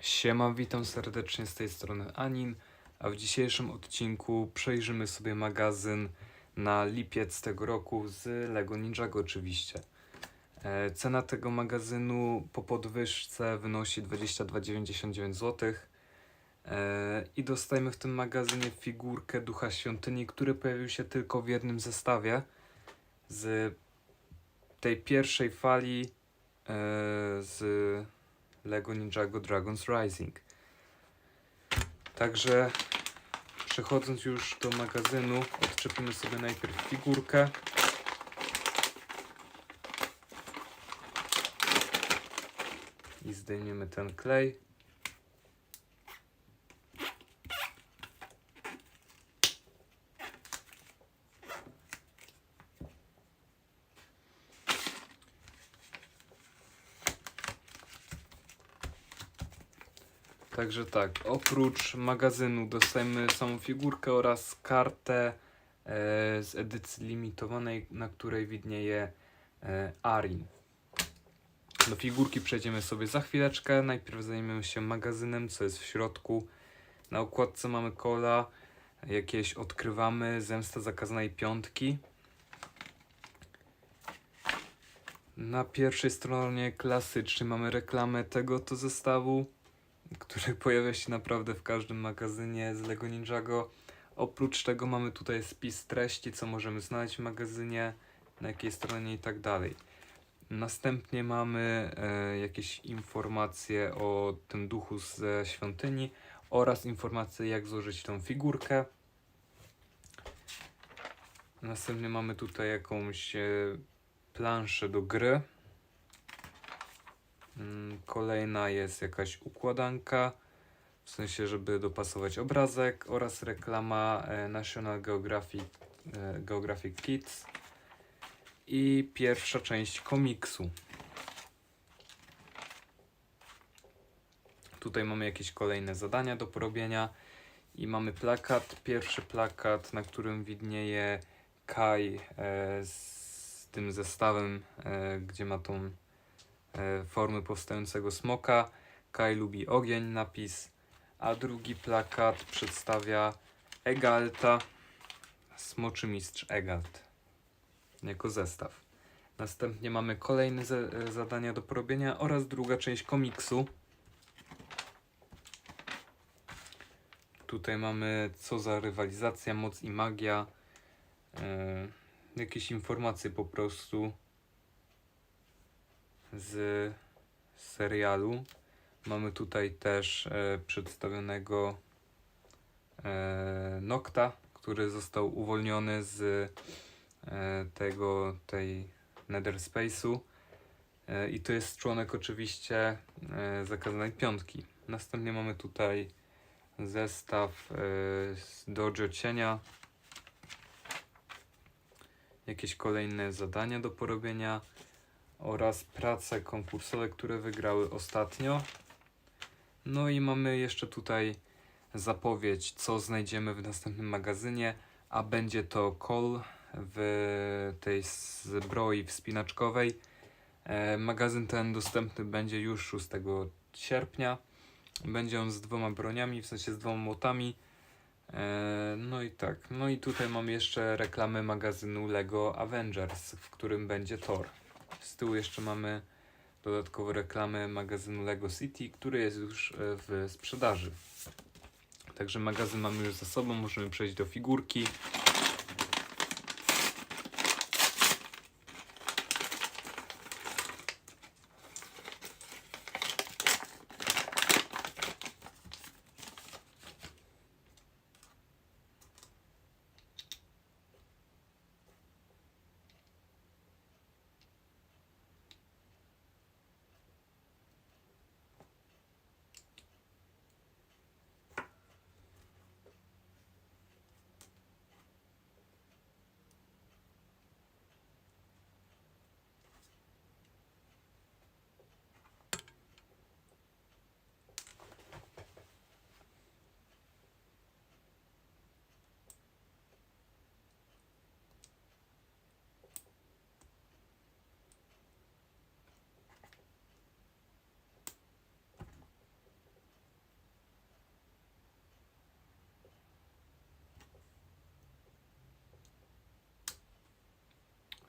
Siema, witam serdecznie z tej strony Anin, a w dzisiejszym odcinku przejrzymy sobie magazyn na lipiec tego roku z Lego Ninjago oczywiście. E, Cena tego magazynu po podwyżce wynosi 22,99 zł E, i dostajemy w tym magazynie figurkę Ducha Świątyni, który pojawił się tylko w jednym zestawie z tej pierwszej fali e, z Lego Ninjago Dragons Rising. Także przechodząc już do magazynu, odczepimy sobie najpierw figurkę. I zdejmiemy ten klej. Także tak, oprócz magazynu dostajemy samą figurkę oraz kartę e, z edycji limitowanej, na której widnieje e, Arin. Do figurki przejdziemy sobie za chwileczkę. Najpierw zajmiemy się magazynem, co jest w środku. Na okładce mamy kola, jakieś odkrywamy, zemsta zakazanej piątki. Na pierwszej stronie klasycznie mamy reklamę tego to zestawu który pojawia się naprawdę w każdym magazynie z Lego Ninjago. Oprócz tego mamy tutaj spis treści, co możemy znaleźć w magazynie, na jakiej stronie i tak dalej. Następnie mamy e, jakieś informacje o tym duchu ze świątyni oraz informacje jak złożyć tą figurkę. Następnie mamy tutaj jakąś e, planszę do gry. Mm, Kolejna jest jakaś układanka, w sensie, żeby dopasować obrazek oraz reklama e, National Geographic, e, Geographic Kids i pierwsza część komiksu. Tutaj mamy jakieś kolejne zadania do porobienia i mamy plakat, pierwszy plakat, na którym widnieje Kai e, z tym zestawem, gdzie ma tą formy powstającego smoka. Kai lubi ogień, napis, a drugi plakat przedstawia Egalta, smoczy mistrz Egalt, jako zestaw. Następnie mamy kolejne e, zadania do porobienia oraz druga część komiksu. Tutaj mamy co za rywalizacja, moc i magia. E, jakieś informacje po prostu z serialu. Mamy tutaj też e, przedstawionego e, Nocta, który został uwolniony z e, tego, tej Nether Space'u. E, I to jest członek oczywiście e, zakazanej piątki. Następnie mamy tutaj zestaw e, z Dojo Cienia. Jakieś kolejne zadania do porobienia oraz prace konkursowe, które wygrały ostatnio. No i mamy jeszcze tutaj zapowiedź, co znajdziemy w następnym magazynie, a będzie to call w tej zbroi wspinaczkowej. E, magazyn ten dostępny będzie już 6 sierpnia. Będzie on z dwoma broniami, w sensie z dwoma młotami. E, no i tak. No i tutaj mam jeszcze reklamy magazynu Lego Avengers, w którym będzie Thor. Z tyłu jeszcze mamy dodatkowo reklamy magazynu Lego City, który jest już e, w sprzedaży. Także magazyn mamy już za sobą, możemy przejść do figurki.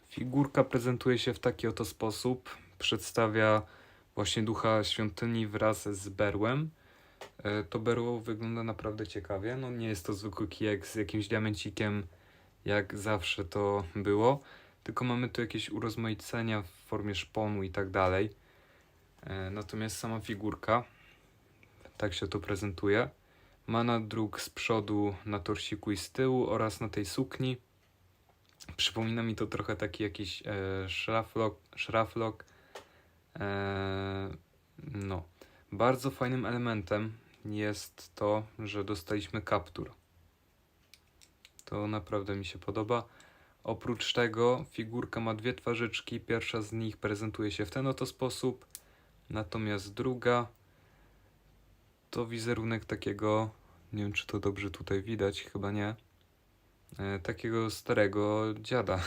Figurka prezentuje się w taki oto sposób. Przedstawia właśnie ducha świątyni wraz z berłem. E, To berło wygląda naprawdę ciekawie. No nie jest to zwykły kijek z jakimś diamencikiem, jak zawsze to było, tylko mamy tu jakieś urozmaicenia w formie szponu i tak dalej. E, Natomiast sama figurka, tak się to prezentuje, ma nadruk z przodu na torsiku i z tyłu oraz na tej sukni. Przypomina mi to trochę taki jakiś e, szraflok, szraflok. E, no. Bardzo fajnym elementem jest to, że dostaliśmy kaptur. To naprawdę mi się podoba. Oprócz tego figurka ma dwie twarzyczki. Pierwsza z nich prezentuje się w ten oto sposób, natomiast druga to wizerunek takiego, nie wiem czy to dobrze tutaj widać, chyba nie, takiego starego dziada.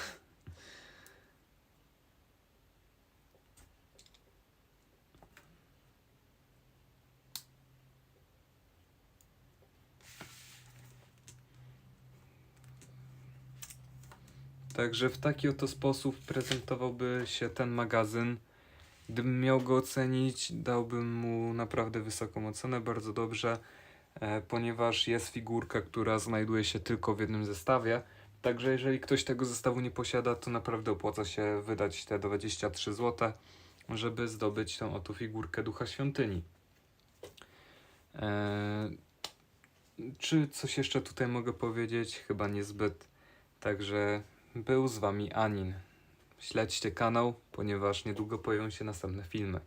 Także w taki oto sposób prezentowałby się ten magazyn. Gdybym miał go ocenić, dałbym mu naprawdę wysoką ocenę, bardzo dobrze, e, ponieważ jest figurka, która znajduje się tylko w jednym zestawie. Także jeżeli ktoś tego zestawu nie posiada, to naprawdę opłaca się wydać te 23 zł, żeby zdobyć tą oto figurkę Ducha Świątyni. E, czy coś jeszcze tutaj mogę powiedzieć? Chyba niezbyt. Także był z wami Anin. Śledźcie kanał, ponieważ niedługo pojawią się następne filmy.